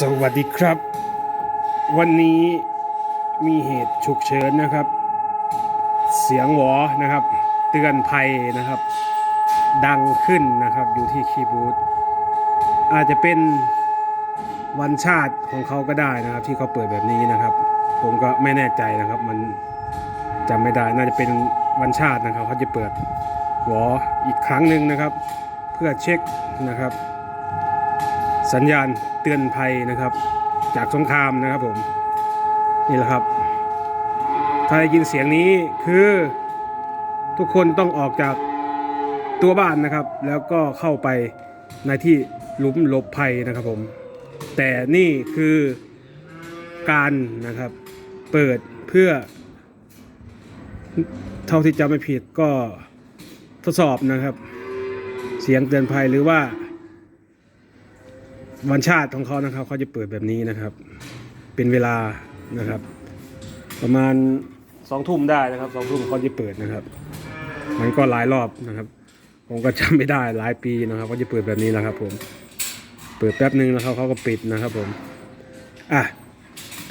สวัสดีครับ วันนี้มีเหตุฉุกเฉินนะครับ เสียงหวอนะครับ เตือนภัยนะครับ ดังขึ้นนะครับอยู่ที่คีย์บอร์ดอาจจะเป็นวันชาติของเขาก็ได้นะครับ ที่เขาเปิดแบบนี้นะครับ ผมก็ไม่แน่ใจนะครับ มันจำไม่ได้น่าจะเป็นวันชาตินะครับ เขาจะเปิดหวออีกครั้งหนึ่งนะครับ เพื่อเช็คนะครับ สัญญาณ เตือนภัยนะครับ จากสงครามนะครับผมนี่แหละครับ ถ้าได้ยินเสียงนี้คือทุกคนต้องออกจากตัวบ้านนะครับ แล้วก็เข้าไปในที่หลุมหลบภัยนะครับผม แต่นี่คือการนะครับเปิดเพื่อ เท่าที่จำไม่ผิดก็ทดสอบนะครับ เสียงเตือนภัยหรือว่า วันชาติของเขานะครับเขาจะเปิดแบบนี้นะครับ เป็นเวลานะครับ ประมาณสองทุ่มได้นะครับสองทุ่มเขาจะเปิดนะครับ มันก็หลายรอบนะครับ ผมก็จำไม่ได้หลายปีนะครับเขาจะเปิดแบบนี้นะครับ ผม เปิดแป๊บหนึ่งแล้วเขาเขาก็ปิดนะครับ ผมอะ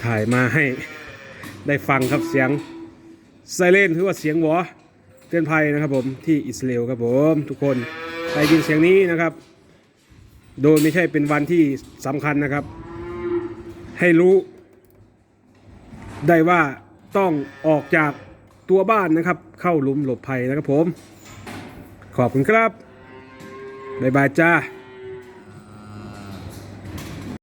ถ่ายมาให้ได้ฟังครับเสียงไซเรนหรือว่าเสียงหวอเตือนภัยนะครับ ผมที่อิสราเอลครับผม ทุกคนได้ยินเสียงนี้นะครับ โดยไม่ใช่เป็นวันที่สำคัญนะครับ ให้รู้ได้ว่าต้องออกจากตัวบ้านนะครับ เข้าลุมหลบภัยนะครับผม ขอบคุณครับ บ๊ายบายจ้า